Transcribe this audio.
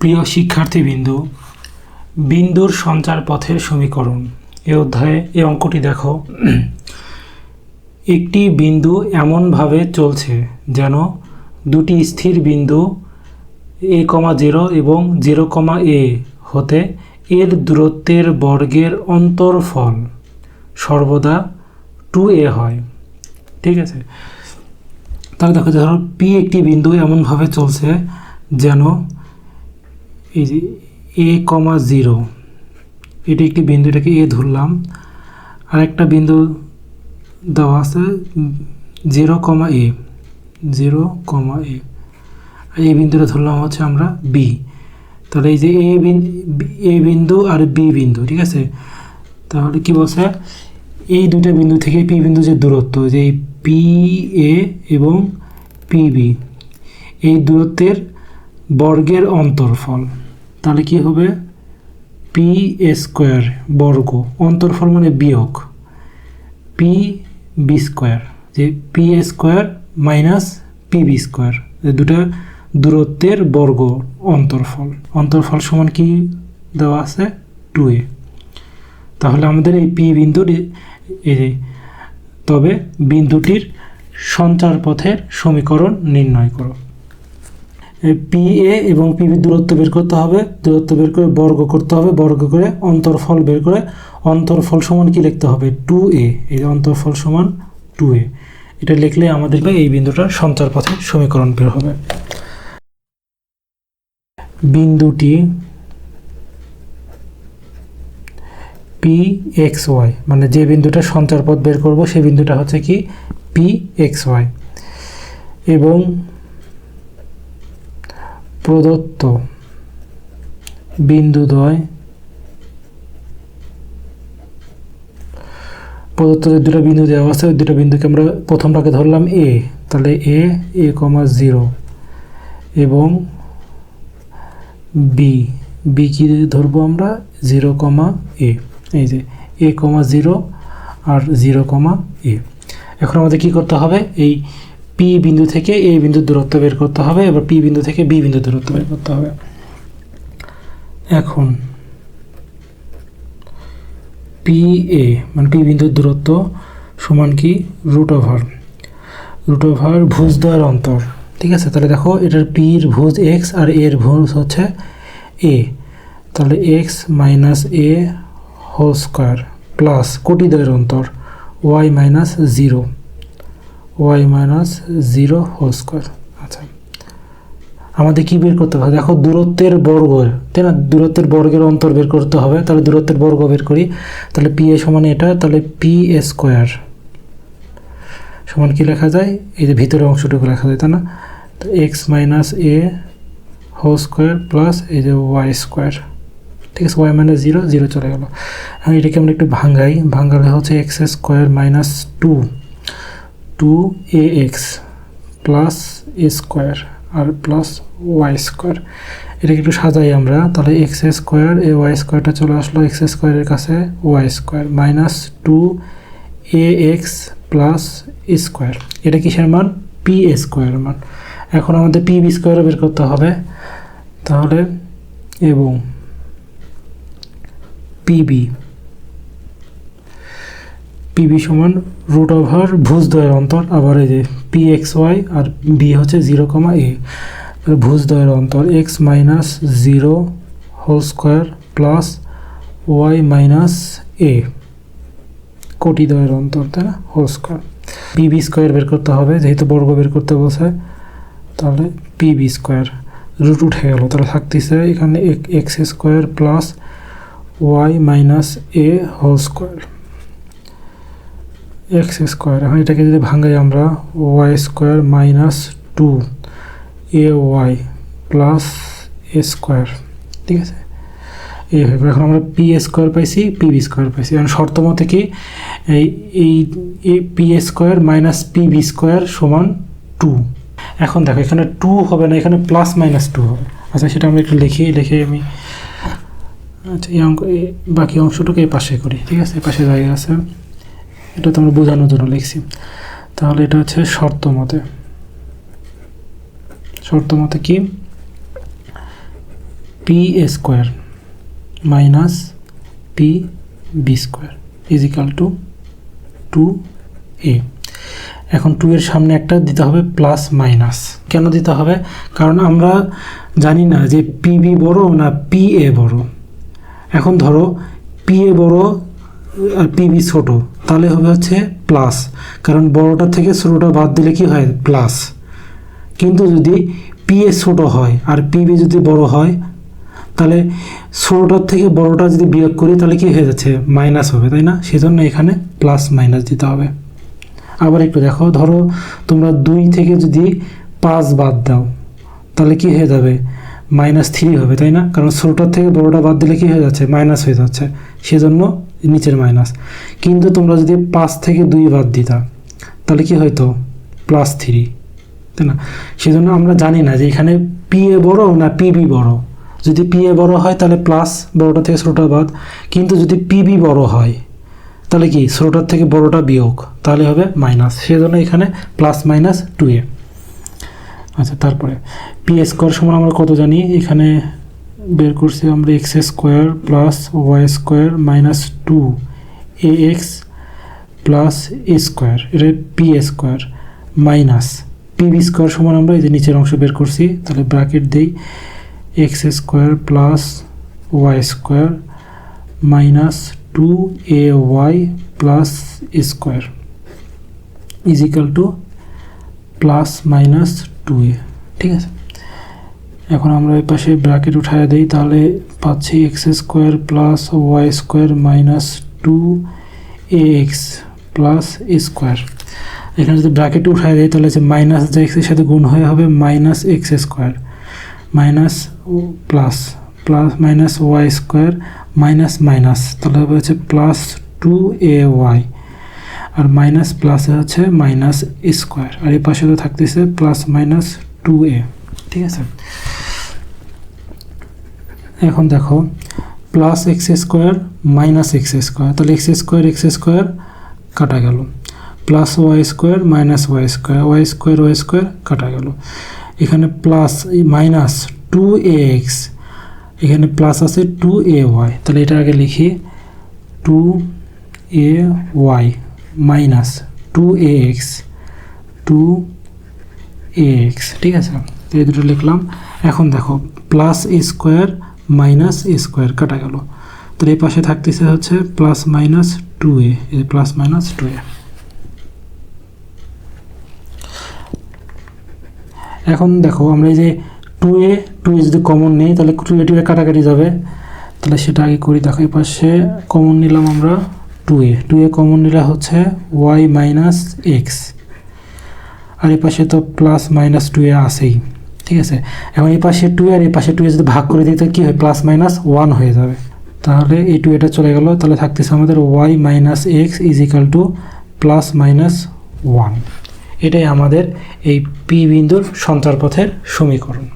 প্রিয় শিক্ষার্থীবৃন্দু, বিন্দুর সঞ্চার পথের সমীকরণ। এ অধ্যায়ে এই অঙ্কটি দেখো। একটি বিন্দু এমনভাবে চলছে যেন দুটি স্থির বিন্দু এ কমা জিরো এবং জিরো কমা এ হতে এর দূরত্বের বর্গের অন্তরফল সর্বদা টু এ হয়। ঠিক আছে? তাহলে দেখো ধরো পি একটি বিন্দু এমনভাবে চলছে যেন এই যে এ কমা জিরো এটি একটি বিন্দু, এটাকে এ ধরলাম। আর একটা বিন্দু দেওয়া আছে জিরো কমা এ জিরো কমা এ আর এই বিন্দুটা ধরলাম হচ্ছে আমরা বি তাহলে এই যে এ এ বিন্দু আর বি বিন্দু, ঠিক আছে? তাহলে কি বলছে? এই দুইটা বিন্দু থেকে পি বিন্দু যে দূরত্ব, যে পি এ এবং পিবি এই দূরত্বের বর্গের অন্তরফল। তাহলে কি হবে? পি স্কোয়ার বর্গ অন্তরফল মানে বিয়োগ। পি বি স্কোয়ার যে P square minus P B square দুটা দূরত্বের বর্গ অন্তরফল অন্তরফল সমান কি দেওয়া আছে? টু এ তাহলে আমাদের এই পি বিন্দুর এই যে, তবে বিন্দুটির সঞ্চার পথের সমীকরণ নির্ণয় করো। পি, এ এবং পিবি দূরত্ব বের করতে হবে। দূরত্ব বের করে বর্গ করতে হবে। বর্গ করে অন্তরফল বের করে অন্তরফল সমান কি লিখতে হবে? Two A. এই অন্তরফল সমান টু এ। এটা লিখলে আমাদের এই বিন্দুটার সঞ্চার পথে সমীকরণ বের হবে। বিন্দুটি পি এক্স ওয়াই মানে যে বিন্দুটা সঞ্চার পথ বের করব সেই বিন্দুটা হচ্ছে কি? পি এক্স ওয়াই এবং প্রদত্ত বিন্দুদ্বয় প্রদত্ত যে দুটো বিন্দু দেওয়া আছে, ওই দুটো বিন্দুকে আমরা প্রথমটাকে ধরলাম এ তাহলে এ এ কমা জিরো এবং বি বি কি ধরবো আমরা? জিরো কমা এ এই যে এ কমা জিরো আর জিরো কমা এ এখন আমাদের কি করতে হবে? এই পি বিন্দু থেকে এ বিন্দুর দূরত্ব বের করতে হবে, এবার পি বিন্দু থেকে বি বিন্দুর দূরত্ব বের করতে হবে। এখন পি এ মানে পি বিন্দুর দূরত্ব সমান কি? রুট ওভার রুট ওভার ভুজ দ্বয়ের অন্তর। ঠিক আছে? তাহলে দেখো, এটার পির ভুজ এক্স আর এর ভুজ হচ্ছে এ তাহলে X minus A whole square plus কোটি দ্বয়ের অন্তর Y minus zero Y minus zero whole square. আচ্ছা। আমাদের কি বের করতে হবে? দেখো, দূরত্বের বর্গ, তাই না? দূরত্বের বর্গের অন্তর বের করতে হবে। তাহলে দূরত্বের বর্গ বের করি। তাহলে পি এ সমান এটা, তাহলে পি এ স্কোয়ার সমান কি লেখা যায়? এই যে ভিতরের অংশটুকু লেখা যায়, তাই না? তো X minus A whole square plus এই যে ওয়াই স্কোয়ার ঠিক আছে ওয়াই মাইনাস জিরো জিরো চলে গেল। এখন এটাকে আমরা একটু ভাঙ্গাই। ভাঙ্গালে হচ্ছে X square minus two two A X plus A square R plus Y square এটাকে একটু সাজাই আমরা, তাহলে এক্স স্কোয়ার এ ওয়াই স্কোয়ারটা চলে আসলো এক্স স্কোয়ারের কাছে Y square minus two A X plus square এটা কিসের মান? পি এ স্কোয়ারের মান। এখন আমাদের পি বি স্কোয়ারও বের করতে হবে। তাহলে, এবং পিবি পিবি সমান রুট ওভার ভুজ অন্তর, আবার এই যে পি এক্স ওয়াই আর বি হচ্ছে জিরো কমা এ ভুজ অন্তর X minus zero whole square plus Y minus A কোটি দ্বয়ের অন্তর, তাই না? হোল স্কোয়ার পিবি স্কোয়ার বের করতে হবে, যেহেতু বর্গ বের করতে বসে তাহলে পিবি স্কোয়ার রুট উঠে গেল। তাহলে থাকতেছে এখানে X square plus Y minus A whole square X square এখন এটাকে যদি ভাঙাই আমরা Y square minus two A Y plus A square ঠিক আছে? এই হয়ে এখন আমরা পি স্কোয়ার পাইছি পি বি স্কোয়ার পাইছি। এখন শর্ত মতে কি, এই এই P square minus P B square সমান টু এখন দেখো, এখানে টু হবে না, এখানে প্লাস মাইনাস টু হবে। আচ্ছা সেটা আমরা একটু লিখি, লিখে আমি আচ্ছা এই অঙ্ক বাকি অংশটুকু এই পাশে করি, ঠিক আছে? এই পাশে জায়গা আছে। এটা তো আমরা বোঝানোর জন্য লিখছি। তাহলে এটা হচ্ছে শর্ত মতে। শর্ত মতে কি? P A square minus P B square equal two two A এখন টু এর সামনে একটা দিতে হবে প্লাস মাইনাস কেন দিতে হবে? কারণ আমরা জানি না যে পিবি বড় না পি এ বড়। এখন ধরো পি এ বড় আর পিবি ছোট। তাহলে হবে হচ্ছে প্লাস কারণ বড়টা থেকে ছোটোটা বাদ দিলে কি হয়? প্লাস কিন্তু যদি পি এ ছোট হয় আর পিবি যদি বড় হয়, তাহলে ছোটোটার থেকে বড়টা যদি বিয়োগ করি, তাহলে কি হয়ে যাচ্ছে? মাইনাস হবে, তাই না? সেজন্য এখানে প্লাস মাইনাস দিতে হবে। আবার একটু দেখো, ধরো তোমরা দুই থেকে যদি পাঁচ বাদ দাও, তাহলে কি হয়ে যাবে? মাইনাস থ্রি হবে, তাই না? কারণ ছোটোটার থেকে বড়োটা বাদ দিলে কি হয়ে যাচ্ছে? মাইনাস হয়ে যাচ্ছে। সেজন্য নিচের মাইনাস কিন্তু তোমরা যদি পাঁচ থেকে দুই বাদ দিতা, তাহলে কি হয়তো প্লাস থ্রি তাই না? সেজন্য আমরা জানি না যে এখানে পি এ বড় না পিবি বড়। যদি পি এ বড় হয়, তাহলে প্লাস বড়োটা থেকে ছোটোটা বাদ। কিন্তু যদি পিবি বড় হয়, তাহলে কি? ছোটোটার থেকে বড়োটা বিয়োগ, তাহলে হবে মাইনাস সেজন্য এখানে প্লাস মাইনাস টু এ আচ্ছা তারপরে পি স্কোয়ার সমান আমরা কত জানি? এখানে বের করছি আমরা X square plus Y square minus two A X plus A square এটা P square minus PB square সমান আমরা এই যে নিচের অংশ বের করছি, তাহলে ব্র্যাকেট দিই X square plus Y square minus two A Y plus square equal two plus minus two A ঠিক আছে? এখন আমরা এই পাশে ব্র্যাকেট উঠায় দিই, তাহলে পাচ্ছি X square plus Y square minus two A X plus square এখানে যদি ব্র্যাকেট উঠায় দিই, তাহলে যে মাইনাস যে এক্সের সাথে গুণ হয়ে হবে minus X square minus plus plus minus Y square minus minus তাহলে হবে হচ্ছে প্লাস টু এ ওয়াই আর মাইনাস প্লাসে হচ্ছে মাইনাস স্কোয়ার আর এই পাশে তো থাকতেছে প্লাস মাইনাস টু এ ঠিক আছে? এখন দেখো plus X square minus X square তাহলে এক্স স্কোয়ার এক্স স্কোয়ার কাটা গেল। Plus Y square minus Y square Y square Y square কাটা গেল। এখানে প্লাস মাইনাস টু এক্স এখানে প্লাস আছে টু এ ওয়াই তাহলে এটা আগে লিখি। Two A Y minus two A X two X ঠিক আছে? এই দুটো লিখলাম। এখন দেখো plus square minus A square কাটা গেল। তাহলে এই পাশে থাকতেছে হচ্ছে plus minus two A plus minus two A এখন দেখো, আমরা এই যে টু এ টু এ যদি কমন নেই, তাহলে টু এ এ কাটাকাটি যাবে। তাহলে সেটা আগে করি, দেখো এই পাশে কমন নিলাম আমরা two A two A common নিলে হচ্ছে ওয়াই মাইনাস এক্স আর এই পাশে তো প্লাস মাইনাস টু এ আসেই ঠিক আছে? এবং এই পাশে টু আর এই পাশে টু যদি ভাগ করে দিতে কী হয়? প্লাস মাইনাস ওয়ান হয়ে যাবে। তাহলে এই টু এটা চলে গেল। তাহলে থাকতেছে আমাদের Y minus X is equal two plus minus one এটাই আমাদের এই পি বিন্দুর সঞ্চারপথের সমীকরণ।